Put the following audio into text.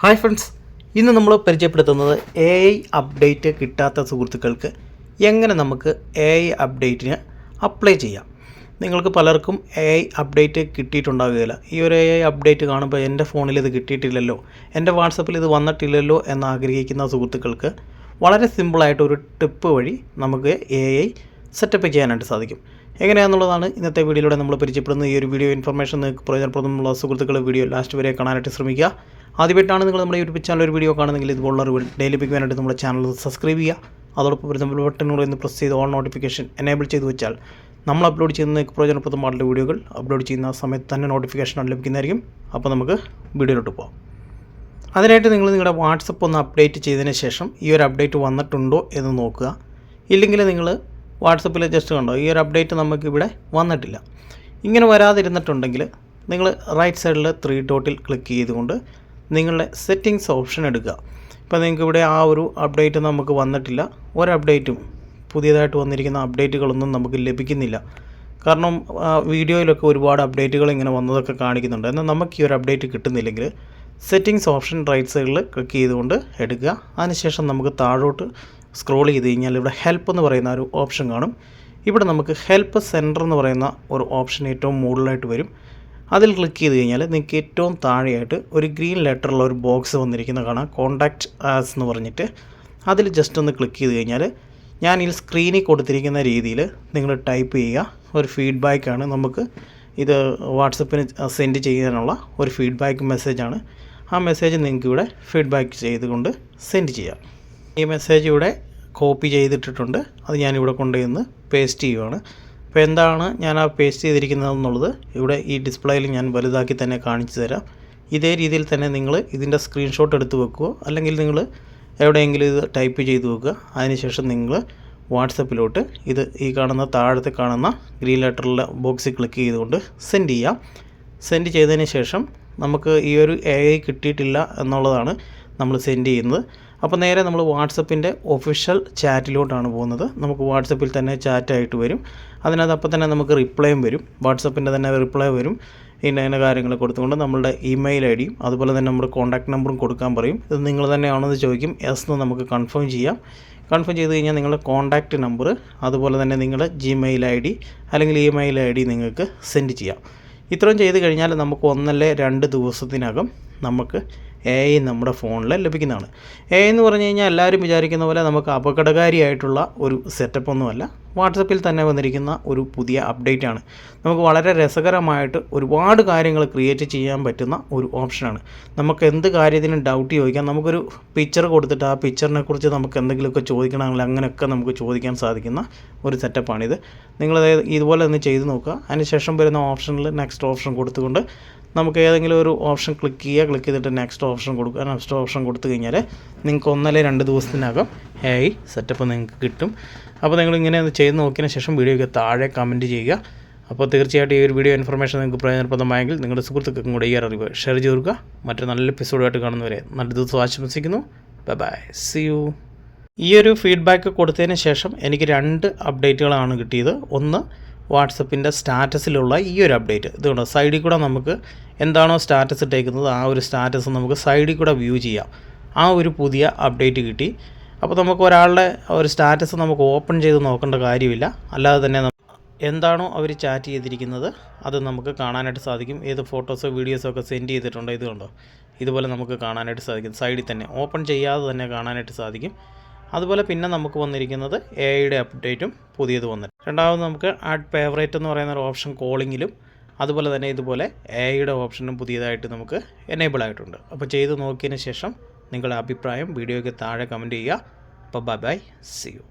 Hi friends ഇന്ന് നമ്മൾ പരിചയപ്പെടുത്തുന്നത് എ ഐ അപ്ഡേറ്റ് കിട്ടാത്ത സുഹൃത്തുക്കൾക്ക് എങ്ങനെ നമുക്ക് എ ഐ അപ്ഡേറ്റിന് അപ്ലൈ ചെയ്യാം. നിങ്ങൾക്ക് പലർക്കും എ ഐ അപ്ഡേറ്റ് കിട്ടിയിട്ടുണ്ടാകുകയില്ല ഈ ഒരു എ ഐ അപ്ഡേറ്റ് കാണുമ്പോൾ എന്റെ ഫോണിൽ ഇത് കിട്ടിയിട്ടില്ലല്ലോ എന്റെ വാട്സപ്പിൽ ഇത് വന്നിട്ടില്ലല്ലോ എന്ന് ആഗ്രഹിക്കുന്ന സുഹൃത്തുക്കൾക്ക് വളരെ സിമ്പിളായിട്ട് ഒരു ടിപ്പ് വഴി നമുക്ക് എ ഐ സെറ്റപ്പ് ചെയ്യാനായിട്ട് സാധിക്കും. എങ്ങനെയാണെന്നുള്ളതാണ് ഇന്നത്തെ വീഡിയോയിലൂടെ നമ്മൾ പരിചയപ്പെടുന്ന ഈ ഒരു വീഡിയോ ഇൻഫർമേഷൻ നിങ്ങൾക്ക് പ്രയോജനപ്രദമുള്ള സുഹൃത്തുക്കൾ വീഡിയോ ലാസ്റ്റ് വരെ കാണാനായിട്ട് ശ്രമിക്കുക. ആദ്യമായിട്ടാണ് നിങ്ങൾ നമ്മുടെ യൂട്യൂബ് ചാനൽ ഒരു വീഡിയോ കാണുന്നെങ്കിൽ ഇതുപോലുള്ള അറിവുകൾ ഡെയിലി പിക്കുവാനായിട്ട് നമ്മുടെ ചാനൽ സബ്സ്ക്രൈബ് ചെയ്യുക. അതോടൊപ്പം വരുന്ന ബെൽ ബട്ടണിലൂടെ ഒന്ന് പ്രസ് ചെയ്ത് ഓൺ നോട്ടിഫിക്കേഷൻ എനേബിൾ ചെയ്ത് വെച്ചാൽ നമ്മൾ അപ്ലോഡ് ചെയ്യുന്ന പ്രയോജനപ്രദമായിട്ടുള്ള വീഡിയോകൾ അപ്ലോഡ് ചെയ്യുന്ന സമയത്ത് തന്നെ നോട്ടിഫിക്കേഷൻ ലഭിക്കുന്നതായിരിക്കും. അപ്പോൾ നമുക്ക് വീഡിയോയിലോട്ട് പോകാം അതിനായിട്ട് നിങ്ങൾ നിങ്ങളുടെ വാട്സപ്പ് ഒന്ന് അപ്ഡേറ്റ് ചെയ്തതിന് ശേഷം ഈ ഒരു അപ്ഡേറ്റ് വന്നിട്ടുണ്ടോ എന്ന് നോക്കുക. ഇല്ലെങ്കിൽ നിങ്ങൾ വാട്സപ്പിൽ ജസ്റ്റ് കണ്ടോ ഈ ഒരു അപ്ഡേറ്റ് നമുക്കിവിടെ വന്നിട്ടില്ല. ഇങ്ങനെ വരാതിരുന്നിട്ടുണ്ടെങ്കിൽ നിങ്ങൾ റൈറ്റ് സൈഡിൽ ത്രീ ഡോട്ടിൽ ക്ലിക്ക് ചെയ്തുകൊണ്ട് നിങ്ങളുടെ സെറ്റിങ്സ് ഓപ്ഷൻ എടുക്കുക. ഇപ്പോൾ നിങ്ങൾക്ക് ഇവിടെ ആ ഒരു അപ്ഡേറ്റ് നമുക്ക് വന്നിട്ടില്ല. ഒരു അപ്ഡേറ്റും പുതിയതായിട്ട് വന്നിരിക്കുന്ന അപ്ഡേറ്റുകളൊന്നും നമുക്ക് ലഭിക്കുന്നില്ല. കാരണം വീഡിയോയിലൊക്കെ ഒരുപാട് അപ്ഡേറ്റുകൾ ഇങ്ങനെ വന്നതൊക്കെ കാണിക്കുന്നുണ്ട്. എന്നാൽ നമുക്ക് ഈ ഒരു അപ്ഡേറ്റ് കിട്ടുന്നില്ലെങ്കിൽ സെറ്റിങ്സ് ഓപ്ഷൻ റൈറ്റ് സൈഡിൽ ക്ലിക്ക് ചെയ്തുകൊണ്ട് എടുക്കുക. അതിനുശേഷം നമുക്ക് താഴോട്ട് സ്ക്രോൾ ചെയ്ത് കഴിഞ്ഞാൽ ഇവിടെ ഹെൽപ്പ് എന്ന് പറയുന്ന ഒരു ഓപ്ഷൻ കാണും. ഇവിടെ നമുക്ക് ഹെൽപ്പ് സെന്റർ എന്ന് പറയുന്ന ഒരു ഓപ്ഷൻ ഏറ്റവും മുകളിലായിട്ട് വരും. അതിൽ ക്ലിക്ക് ചെയ്ത് കഴിഞ്ഞാൽ നിങ്ങൾക്ക് ഏറ്റവും താഴെയായിട്ട് ഒരു ഗ്രീൻ ലെറ്ററുള്ള ഒരു ബോക്സ് വന്നിരിക്കുന്ന കാണാം. കോണ്ടാക്റ്റ് ആസ് എന്ന് പറഞ്ഞിട്ട്. അതിൽ ജസ്റ്റ് ഒന്ന് ക്ലിക്ക് ചെയ്ത് കഴിഞ്ഞാൽ ഞാൻ ഈ സ്ക്രീനിൽ കൊടുത്തിരിക്കുന്ന രീതിയിൽ നിങ്ങൾ ടൈപ്പ് ചെയ്യുക. ഒരു ഫീഡ്ബാക്കാണ് നമുക്ക് ഇത് വാട്സപ്പിന് സെൻഡ് ചെയ്യാനുള്ള ഒരു ഫീഡ്ബാക്ക് മെസ്സേജാണ് ആ മെസ്സേജ് നിങ്ങൾക്കിവിടെ ഫീഡ്ബാക്ക് ചെയ്തുകൊണ്ട് സെൻഡ് ചെയ്യാം. ഈ മെസ്സേജ് ഇവിടെ കോപ്പി ചെയ്തിട്ടിട്ടുണ്ട്. അത് ഞാനിവിടെ കൊണ്ടുവന്ന് പേസ്റ്റ് ചെയ്യുവാണ്. അപ്പോൾ എന്താണ് ഞാൻ ആ പേസ്റ്റ് ചെയ്തിരിക്കുന്നതെന്നുള്ളത് ഇവിടെ ഈ ഡിസ്പ്ലേയിൽ ഞാൻ വലുതാക്കി തന്നെ കാണിച്ചു തരാം. ഇതേ രീതിയിൽ തന്നെ നിങ്ങൾ ഇതിന്റെ സ്ക്രീൻഷോട്ട് എടുത്ത് വെക്കുക. അല്ലെങ്കിൽ നിങ്ങൾ എവിടെയെങ്കിലും ഇത് ടൈപ്പ് ചെയ്ത് വെക്കുക. അതിനുശേഷം നിങ്ങൾ വാട്സപ്പിലോട്ട് ഇത് ഈ കാണുന്ന താഴത്തെ കാണുന്ന ഗ്രീൻ ലെറ്ററിലെ ബോക്സിൽ ക്ലിക്ക് ചെയ്തുകൊണ്ട് സെൻഡ് ചെയ്യാം. സെൻഡ് ചെയ്തതിന് ശേഷം നമുക്ക് ഈ ഒരു എ ഐ കിട്ടിയിട്ടില്ല എന്നുള്ളതാണ് നമ്മൾ സെൻഡ് ചെയ്യുന്നത്. അപ്പോൾ നേരെ നമ്മൾ വാട്സപ്പിന്റെ ഒഫീഷ്യൽ ചാറ്റിലോട്ടാണ് പോകുന്നത്. നമുക്ക് വാട്സപ്പിൽ തന്നെ ചാറ്റായിട്ട് വരും. അതിനകത്ത് അപ്പോൾ തന്നെ നമുക്ക് റിപ്ലൈയും വരും. വാട്സപ്പിന്റെ തന്നെ റിപ്ലൈ വരും. ഇന്ന ഇന്ന കാര്യങ്ങൾ കൊടുത്തുകൊണ്ട് നമ്മളുടെ ഇമെയിൽ ഐ ഡിയും അതുപോലെ തന്നെ നമ്മുടെ കോൺടാക്ട് നമ്പറും കൊടുക്കാൻ പറയും. ഇത് നിങ്ങൾ തന്നെയാണെന്ന് ചോദിക്കും. എസ് എന്ന് നമുക്ക് കൺഫേം ചെയ്യാം. കൺഫേം ചെയ്ത് കഴിഞ്ഞാൽ നിങ്ങളുടെ കോൺടാക്റ്റ് നമ്പർ അതുപോലെ തന്നെ നിങ്ങളുടെ ജിമെയിൽ ഐ ഡി അല്ലെങ്കിൽ ഇമെയിൽ ഐ ഡി നിങ്ങൾക്ക് സെൻഡ് ചെയ്യാം. ഇത്രയും ചെയ്ത് കഴിഞ്ഞാൽ നമുക്ക് ഒന്നല്ലേ രണ്ട് ദിവസത്തിനകം നമുക്ക് എ ഐ നമ്മുടെ ഫോണിൽ ലഭിക്കുന്നതാണ്. എ ഐ എന്ന് പറഞ്ഞു കഴിഞ്ഞാൽ എല്ലാവരും വിചാരിക്കുന്ന പോലെ നമുക്ക് അപകടകാരിയായിട്ടുള്ള ഒരു സെറ്റപ്പ് ഒന്നുമല്ല. വാട്സപ്പിൽ തന്നെ വന്നിരിക്കുന്ന ഒരു പുതിയ അപ്ഡേറ്റ് ആണ് നമുക്ക് വളരെ രസകരമായിട്ട് ഒരുപാട് കാര്യങ്ങൾ ക്രിയേറ്റ് ചെയ്യാൻ പറ്റുന്ന ഒരു ഓപ്ഷനാണ് നമുക്ക് എന്ത് കാര്യത്തിനും ഡൗട്ട് ചോദിക്കാം. നമുക്കൊരു പിക്ചർ കൊടുത്തിട്ട് ആ പിക്ചറിനെ കുറിച്ച് നമുക്ക് എന്തെങ്കിലുമൊക്കെ ചോദിക്കണമെങ്കിൽ അങ്ങനെയൊക്കെ നമുക്ക് ചോദിക്കാൻ സാധിക്കുന്ന ഒരു സെറ്റപ്പാണിത് നിങ്ങളത് ഇതുപോലെ ഒന്ന് ചെയ്ത് നോക്കുക. അതിനുശേഷം വരുന്ന ഓപ്ഷനിൽ നെക്സ്റ്റ് ഓപ്ഷൻ കൊടുത്തുകൊണ്ട് നമുക്ക് ഏതെങ്കിലും ഒരു ഓപ്ഷൻ ക്ലിക്ക് ചെയ്യുക ക്ലിക്ക് ചെയ്തിട്ട് നെക്സ്റ്റ് ഓപ്ഷൻ കൊടുക്കുക. നെക്സ്റ്റ് ഓപ്ഷൻ കൊടുത്തു കഴിഞ്ഞാൽ നിങ്ങൾക്ക് ഒന്നല്ലേ രണ്ട് ദിവസത്തിനകം എ ഐ സെറ്റപ്പ് നിങ്ങൾക്ക് കിട്ടും. അപ്പോൾ നിങ്ങൾ ഇങ്ങനെ ഒന്ന് ചെയ്ത് നോക്കിയതിന് ശേഷം വീഡിയോയ്ക്ക് താഴെ കമന്റ് ചെയ്യുക. അപ്പോൾ തീർച്ചയായിട്ടും ഈ ഒരു വീഡിയോ ഇൻഫർമേഷൻ നിങ്ങൾക്ക് പ്രയോജനപ്രദമായെങ്കിൽ നിങ്ങളുടെ സുഹൃത്തുക്കൾക്കും കൂടെ ഈ അറിവ് ഷെയർ ചെയ്ത് കൊടുക്കുക. മറ്റൊരു നല്ല എപ്പിസോഡുമായിട്ട് കാണുന്നവരെ നല്ല ദിവസം ആശംസിക്കുന്നു. ബൈ ബൈ സി യു ഈ ഒരു ഫീഡ്ബാക്ക് കൊടുത്തതിന് ശേഷം എനിക്ക് രണ്ട് അപ്ഡേറ്റുകളാണ് കിട്ടിയത്. ഒന്ന് വാട്സപ്പിന്റെ സ്റ്റാറ്റസിലുള്ള ഈ ഒരു അപ്ഡേറ്റ്. ഇതുകൊണ്ട് സൈഡിൽ കൂടെ നമുക്ക് എന്താണോ സ്റ്റാറ്റസ് ഇട്ടേക്കുന്നത് ആ ഒരു സ്റ്റാറ്റസ് നമുക്ക് സൈഡിൽ കൂടെ വ്യൂ ചെയ്യാം. ആ ഒരു പുതിയ അപ്ഡേറ്റ് കിട്ടി. അപ്പോൾ നമുക്ക് ഒരാളുടെ ഒരു സ്റ്റാറ്റസ് നമുക്ക് ഓപ്പൺ ചെയ്ത് നോക്കേണ്ട കാര്യമില്ല. അല്ലാതെ തന്നെ എന്താണോ അവർ ചാറ്റ് ചെയ്തിരിക്കുന്നത് അത് നമുക്ക് കാണാനായിട്ട് സാധിക്കും. ഏത് ഫോട്ടോസോ വീഡിയോസോ ഒക്കെ സെൻഡ് ചെയ്തിട്ടുണ്ടോ ഇത് കണ്ടോ? ഇതുപോലെ നമുക്ക് കാണാനായിട്ട് സാധിക്കും. സൈഡിൽ തന്നെ. ഓപ്പൺ ചെയ്യാതെ തന്നെ കാണാനായിട്ട് സാധിക്കും. അതുപോലെ പിന്നെ നമുക്ക് വന്നിരിക്കുന്നത് എ ഐയുടെ അപ്ഡേറ്റും പുതിയത് വന്നിട്ട്. രണ്ടാമത് നമുക്ക് ആഡ് ഫേവറേറ്റ് എന്ന് പറയുന്ന ഒരു ഓപ്ഷൻ കോളിങ്ങിലും അതുപോലെ തന്നെ ഇതുപോലെ എ ഐയുടെ ഓപ്ഷനും പുതിയതായിട്ട് നമുക്ക് എനേബിൾ ആയിട്ടുണ്ട്. അപ്പോൾ ചെയ്ത് നോക്കിയതിന് ശേഷം നിങ്ങളുടെ അഭിപ്രായം വീഡിയോയ്ക്ക് താഴെ കമന്റ് ചെയ്യുക. അപ്പോൾ ബൈ ബൈ സി യു